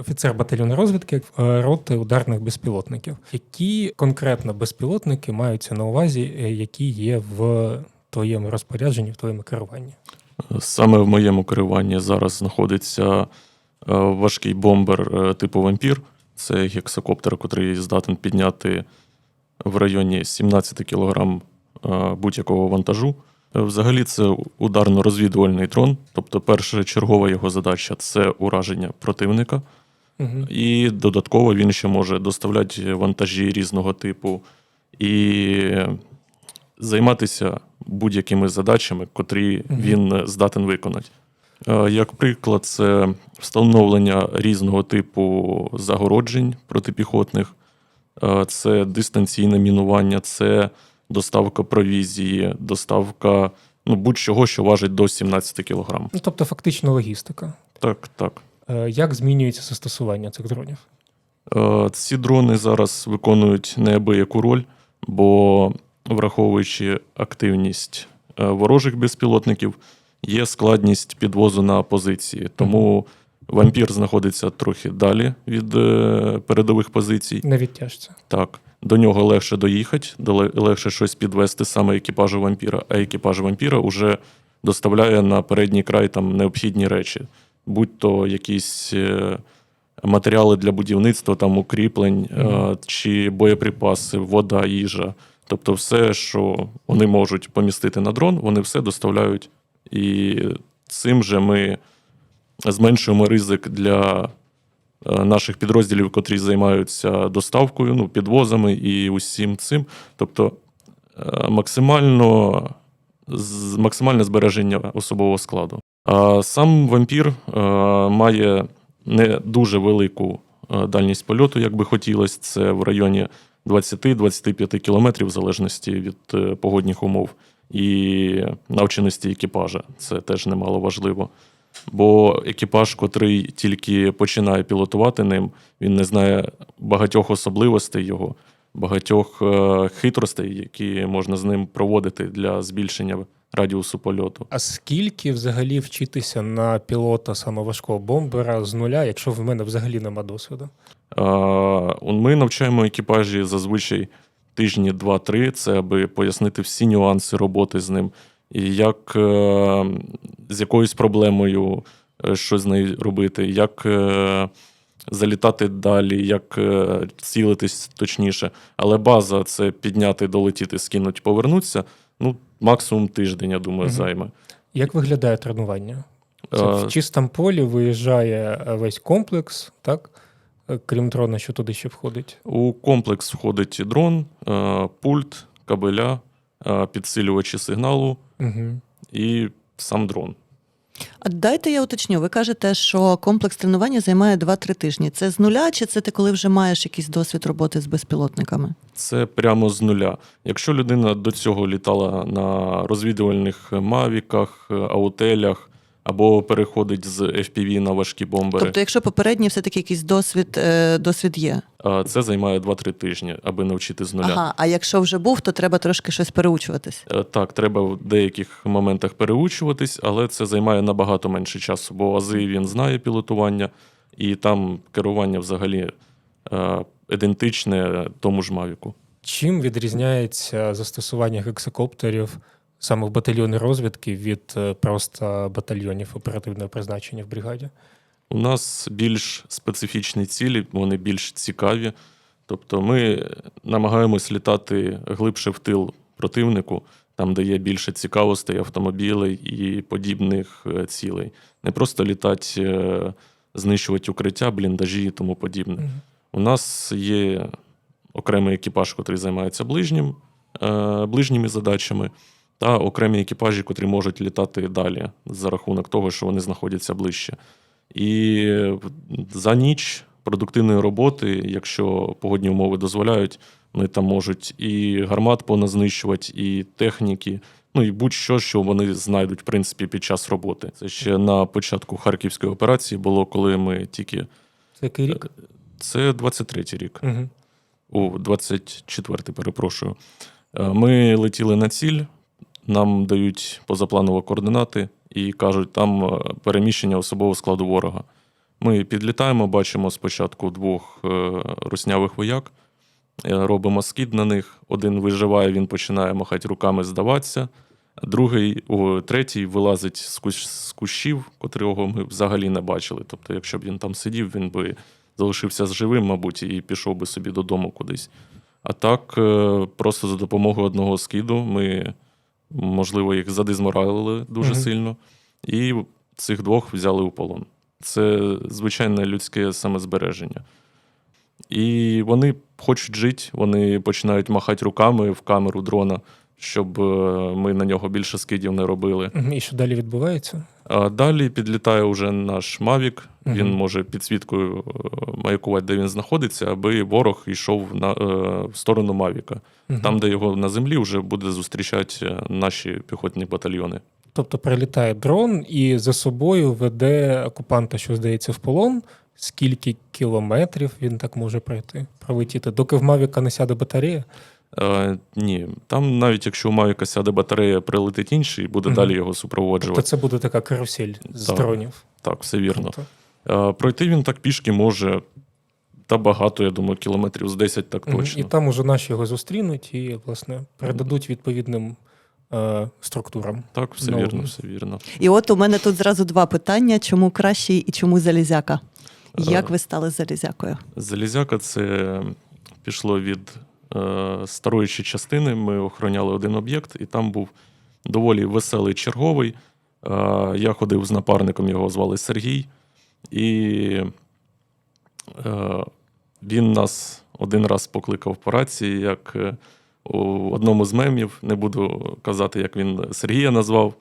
офіцер батальйону розвідки е, роти ударних безпілотників. Які конкретно безпілотники маються на увазі, е, які є в твоєму розпорядженні, в твоєму керуванні? Саме в моєму керуванні зараз знаходиться е, важкий бомбер типу вампір. Це гексакоптер, який здатен підняти в районі 17 кг будь-якого вантажу. Взагалі, це ударно-розвідувальний дрон. Тобто, перша чергова його задача це ураження противника. Угу. І додатково він ще може доставляти вантажі різного типу і займатися будь-якими задачами, котрі Мгм. він здатен виконати. Е, Як приклад, це встановлення різного типу загороджень протипіхотних, Е, це дистанційне мінування, це доставка провізії, доставка ну, будь-чого, що важить до 17 кг. Ну, тобто, фактично логістика. Так, так. Е, Як змінюється застосування цих дронів? Е, Ці дрони зараз виконують неабияку роль, бо враховуючи активність е, ворожих безпілотників, є складність підвозу на позиції. Тому вампір знаходиться трохи далі від передових позицій. На відтяжці. Так, до нього легше доїхати, легше щось підвести саме екіпажу вампіра, а екіпаж вампіра вже доставляє на передній край там необхідні речі, будь то якісь е, матеріали для будівництва, там укріплень, е, чи боєприпаси, вода, їжа. Тобто, все, що вони можуть помістити на дрон, вони все доставляють. І цим же ми зменшуємо ризик для е, наших підрозділів, котрі займаються доставкою, ну, підвозами і усім цим. Тобто максимально, максимальне збереження особового складу. Сам вампір має не дуже велику дальність польоту, як би хотілося. Це в районі 20-25 кілометрів, в залежності від е, погодних умов і навченості екіпажа. Це теж немало важливо. Бо екіпаж, котрий тільки починає пілотувати ним, він не знає багатьох особливостей його, багатьох е, хитростей, які можна з ним проводити для збільшення радіусу польоту. А скільки взагалі вчитися на пілота саме важкого бомбера з нуля, якщо в мене взагалі нема досвіду? Е, Ми навчаємо екіпажі зазвичай тижні 2-3, це аби пояснити всі нюанси роботи з ним, і як е, з якоюсь проблемою е, щось з нею робити, як е, залітати далі, як е, цілитись точніше. Але база це підняти, долетіти, скинути, повернутися. Ну, максимум тиждень, я думаю, угу. займе. Як виглядає тренування? Це Е, в чистому полі виїжджає е, весь комплекс, так? Е, Крім дрона, що туди ще входить. У комплекс входить дрон, пульт, кабеля, підсилювачі сигналу Угу. і сам дрон. А дайте я уточню. Ви кажете, що комплекс тренування займає 2-3 тижні. Це з нуля, чи це ти коли вже маєш якийсь досвід роботи з безпілотниками? Це прямо з нуля. Якщо людина до цього літала на розвідувальних мавіках, е, аутелях або переходить з FPV на важкі бомбери, Тобто, якщо попередній все-таки якийсь досвід, е, досвід є. це займає 2-3 тижні, аби навчити з нуля. Ага, а якщо вже був, то треба трошки щось переучуватись. Е, Так, треба в деяких моментах переучуватись, але це займає набагато менше часу, бо ази він знає пілотування, і там керування взагалі е, ідентичне тому ж Мавіку. Чим відрізняється застосування гексакоптерів саме в батальйоні розвідки від е, просто батальйонів оперативного призначення в бригаді? У нас більш специфічні цілі, вони більш цікаві. Тобто ми намагаємось літати глибше в тил противнику, там, де є більше цікавостей, автомобілей і подібних е, цілей. Не просто літати, е, знищувати укриття, бліндажі і тому подібне. Мгм. У нас є окремий екіпаж, який займається ближнім, ближніми задачами, та окремі екіпажі, котрі можуть літати далі за рахунок того, що вони знаходяться ближче. І за ніч продуктивної роботи, якщо погодні умови дозволяють, вони там можуть і гармат поназнищувати, і техніки, ну і будь-що, що вони знайдуть в принципі під час роботи. Це ще на початку харківської операції було, коли ми тільки Це який рік? це 23-й рік. Угу. О, 24-й, перепрошую. Е, Ми летіли на ціль, нам дають позапланово координати і кажуть, там е, переміщення особового складу ворога. Ми підлітаємо, бачимо спочатку двох е, руснявих вояк, е, робимо скид на них. Один виживає, він починає махати руками, здаватися. Другий, о, третій вилазить з, кущ, з кущів, котрого ми взагалі не бачили. Тобто, якщо б він там сидів, він би залишився живим, мабуть, і пішов би собі додому кудись. А так, просто за допомогою одного скиду ми, можливо, їх задизморалили дуже Мгм. сильно, і цих двох взяли у полон. Це звичайне людське самозбереження. І вони хочуть жити, вони починають махати руками в камеру дрона, щоб е, ми на нього більше скидів не робили. І що далі відбувається? А далі підлітає уже наш Мавік. Він може підсвіткою е, маякувати, де він знаходиться, аби ворог йшов на, е, в сторону Мавіка. Мгм. Там, де його на землі, вже буде зустрічати наші піхотні батальйони. Тобто прилітає дрон і за собою веде окупанта, що здається, в полон. Скільки кілометрів він так може пройти, пролетіти, доки в Мавіка не сяде батарея? Е, ні, там навіть якщо у Мавіка сяде батарея, прилетить інший, і буде Мгм. далі його супроводжувати. Тобто це буде така карусель з Так. дронів. Так, все вірно. Е, Пройти він так пішки може та багато, я думаю, кілометрів з 10 так точно. І там уже наші його зустрінуть і, власне, передадуть відповідним е, структурам. Так, все Ну, вірно, все вірно. І от у мене тут зразу два питання: чому кращий і чому залізяка? Як Е. ви стали залізякою? Залізяка це пішло від старої ще частини. Ми охороняли один об'єкт, і там був доволі веселий черговий. Е, я ходив з напарником, його звали Сергій. І е, він нас один раз покликав по рації, як е, у одному з мемів, не буду казати, як він Сергія назвав,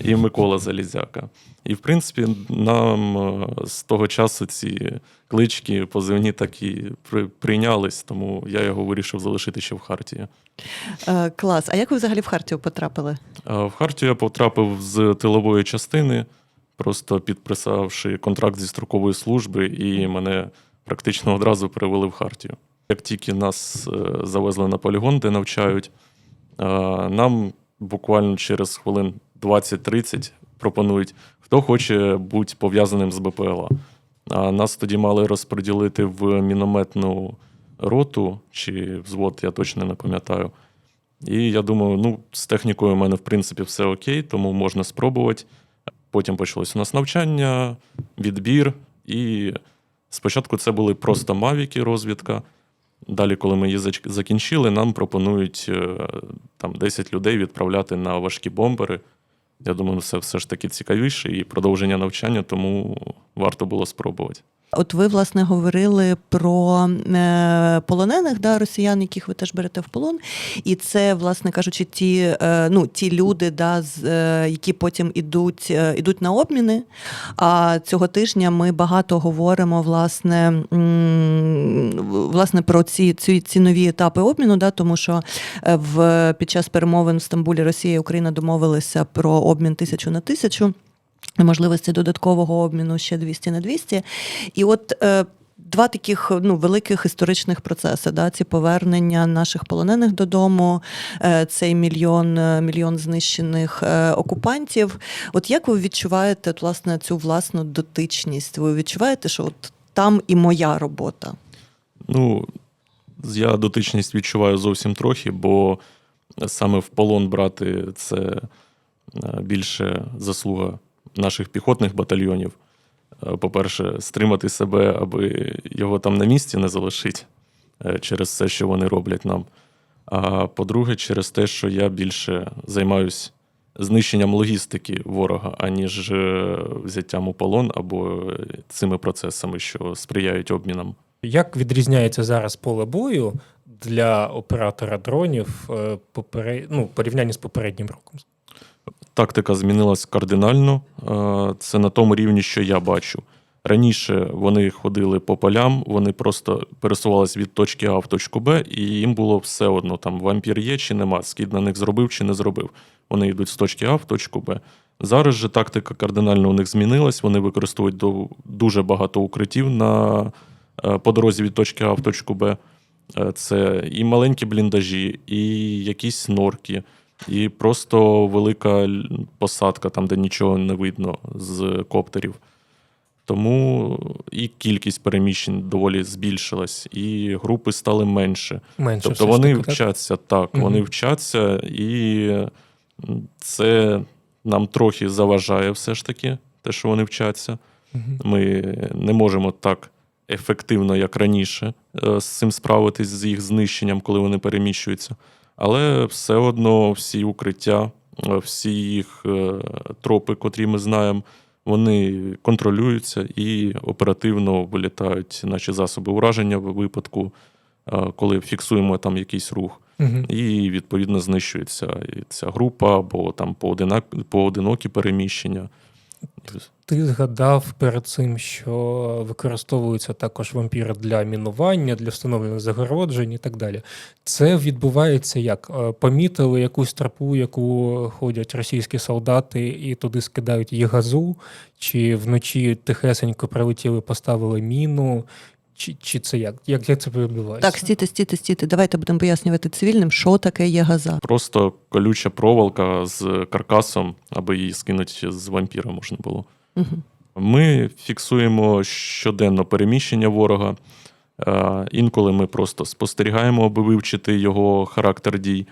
і Микола Залізяка. І, в принципі, нам е, з того часу ці клички позивні так і прийнялись, тому я його вирішив залишити ще в Хартії. Е, клас. А як ви взагалі в Хартію потрапили? В Хартію я потрапив з тилової частини, просто підписавши контракт зі строкової служби, і мене практично одразу перевели в Хартію. Як тільки нас е, завезли на полігон, де навчають, е, нам буквально через хвилин 20-30 пропонують, хто хоче бути пов'язаним з БПЛА. А нас тоді мали розподілити в мінометну роту чи взвод, я точно не пам'ятаю. І я думаю, ну, з технікою у мене, в принципі, все окей, тому можна спробувати. Потім почалось у нас навчання, відбір. І спочатку це були просто мавіки, розвідка. Далі, коли ми її закінчили, нам пропонують е, там 10 людей відправляти на важкі бомбери. Я думаю, це все ж таки цікавіше і продовження навчання, тому варто було спробувати. От ви, власне, говорили про е, полонених да, росіян, яких ви теж берете в полон. І це, власне кажучи, ті, е, ну, ті люди, да, з, е, які потім ідуть, ідуть на обміни. А цього тижня ми багато говоримо власне, власне про ці, ці, ці нові етапи обміну, да, тому що в, під час перемовин в Стамбулі Росія і Україна домовилися про обмін тисячу на тисячу. Можливості додаткового обміну ще 200 на 200. І от е, два таких ну, великих історичних процеси: да, ці повернення наших полонених додому, е, цей мільйон, е, мільйон знищених окупантів. От як ви відчуваєте от, власне, цю власну дотичність? Ви відчуваєте, що от там і моя робота? Ну, я дотичність відчуваю зовсім трохи, бо саме в полон брати це більше заслуга наших піхотних батальйонів. Е, По-перше, стримати себе, аби його там на місці не залишити е, через все, що вони роблять нам. А по-друге, через те, що я більше займаюсь знищенням логістики ворога, аніж е, взяттям у полон або цими процесами, що сприяють обмінам. Як відрізняється зараз поле бою для оператора дронів ну, порівнянні з попереднім роком? Тактика змінилась кардинально. Е, Це на тому рівні, що я бачу. Раніше вони ходили по полям, вони просто пересувалися від точки А в точку Б, і їм було все одно, там вампір є чи нема, скид на них зробив чи не зробив. Вони йдуть з точки А в точку Б. Зараз же тактика кардинально у них змінилась. Вони використовують дуже багато укриттів на, е, по дорозі від точки А в точку Б. Е, Це і маленькі бліндажі, і якісь норки, і просто велика посадка, там, де нічого не видно з коптерів. Тому і кількість переміщень доволі збільшилась, і групи стали менше. Менше Тобто вони таки, вчаться так, Мгм. вони вчаться, і це нам трохи заважає все ж таки, те, що вони вчаться. Мгм. Ми не можемо так ефективно, як раніше, е, з цим справитись з їх знищенням, коли вони переміщуються. Але все одно всі укриття, е, всі їх е, тропи, котрі ми знаємо, вони контролюються і оперативно вилітають наші засоби ураження в випадку, е, коли фіксуємо там якийсь рух. Мгм. І відповідно знищується і ця група або там поодинокі переміщення. Ти згадав перед цим, що використовуються також вампіри для мінування, для встановлення загороджень і так далі. Це відбувається як? Е, Помітили якусь тропу, яку ходять російські солдати, і туди скидають її газу, чи вночі тихесенько прилетіли, поставили міну, чи, чи це як? Як, як це відбувається? Так, стійте, стійте, стійте. Давайте будемо пояснювати цивільним, що таке є газа. Просто колюча проволока з каркасом, аби її скинути з вампіра можна було. Ми фіксуємо щоденно переміщення ворога. Е, Інколи ми просто спостерігаємо, аби вивчити його характер дій.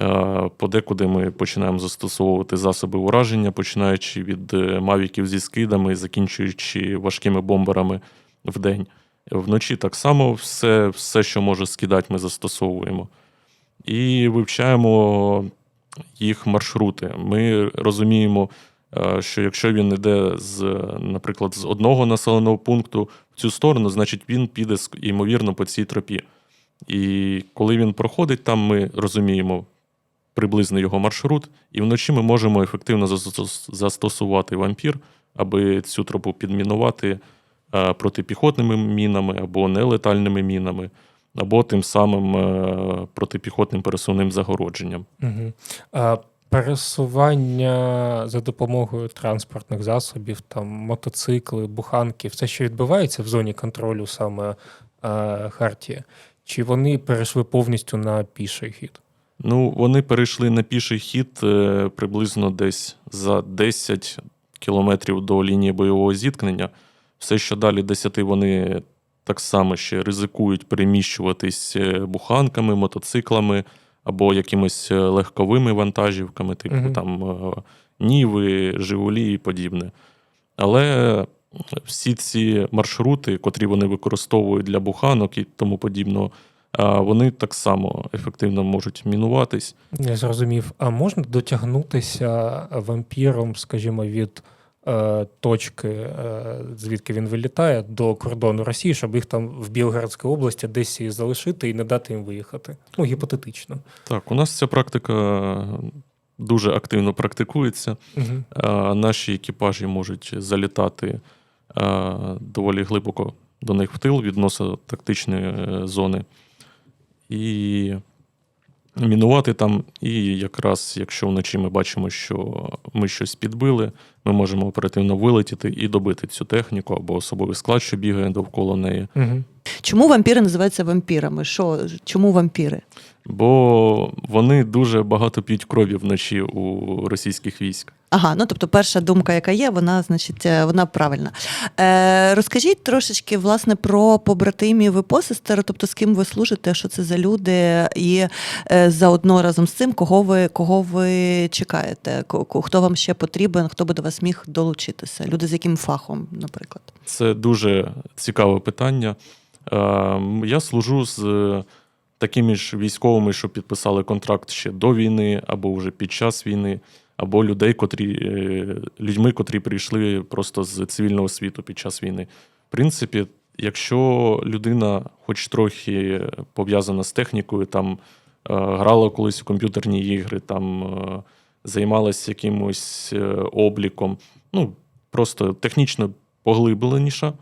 Е, Подекуди ми починаємо застосовувати засоби ураження, починаючи від е, мавіків зі скидами, закінчуючи важкими бомберами в день. Вночі так само все, все, що може скидати, ми застосовуємо. І вивчаємо їх маршрути. Ми розуміємо, що якщо він йде з, наприклад, з одного населеного пункту в цю сторону, значить він піде ймовірно по цій тропі. І коли він проходить там, ми розуміємо приблизно його маршрут, і вночі ми можемо ефективно застосувати вампір, аби цю тропу підмінувати е, протипіхотними мінами або нелетальними мінами, або тим самим е, протипіхотним пересувним загородженням. Угу. Пересування за допомогою транспортних засобів, там мотоцикли, буханки, все, що відбувається в зоні контролю саме а, Хартія, чи вони перейшли повністю на піший хід? Ну, вони перейшли на піший хід е, приблизно десь за 10 кілометрів до лінії бойового зіткнення. Все, що далі 10, вони так само ще ризикують переміщуватись е, буханками, мотоциклами або якимись е, легковими вантажівками, типу Мгм. там е, Ніви, Жигулі і подібне. Але всі ці маршрути, котрі вони використовують для буханок і тому подібного, вони так само ефективно можуть мінуватись. Я зрозумів. А можна дотягнутися вампіром, скажімо, від точки, е, звідки він вилітає, до кордону Росії, щоб їх там в Білгородській області десь і залишити і не дати їм виїхати? Ну, гіпотетично. Так, у нас ця практика дуже активно практикується. Угу. Наші екіпажі можуть залітати доволі глибоко до них в тил відносно тактичної е, зони. І мінувати там. І якраз, якщо вночі ми бачимо, що ми щось підбили, ми можемо оперативно вилетіти і добити цю техніку або особовий склад, що бігає довкола неї. Угу. Чому вампіри називаються вампірами? Що, чому вампіри? Бо вони дуже багато п'ють крові вночі у російських військ. Ага, ну тобто перша думка, яка є, вона, значить, е, вона правильна. Е, розкажіть трошечки власне про побратимів і посестер, тобто з ким ви служите, що це за люди, і е, заодно разом з цим, кого ви, кого ви чекаєте, хто вам ще потрібен, хто би до вас міг долучитися? Люди з яким фахом, наприклад? Це дуже цікаве питання. Е, Я служу з е, такими ж військовими, що підписали контракт ще до війни, або вже під час війни, або людей, котрі, е, людьми, котрі прийшли просто з цивільного світу під час війни. В принципі, якщо людина, хоч трохи пов'язана з технікою, там грала колись у комп'ютерні ігри, там займалася якимось обліком, ну просто технічно поглибленіша,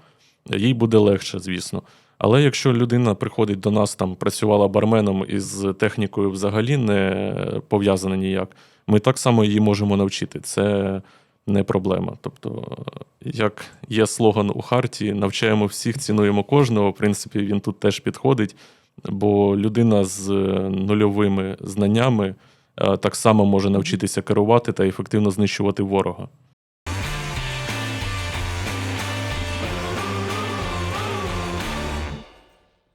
їй буде легше, звісно. Але якщо людина приходить до нас, там працювала барменом і з технікою взагалі не пов'язана ніяк, ми так само її можемо навчити. Це не проблема. Тобто, як є слоган у Харті, навчаємо всіх, цінуємо кожного. В принципі, він тут теж підходить, бо людина з нульовими знаннями е, так само може навчитися керувати та ефективно знищувати ворога.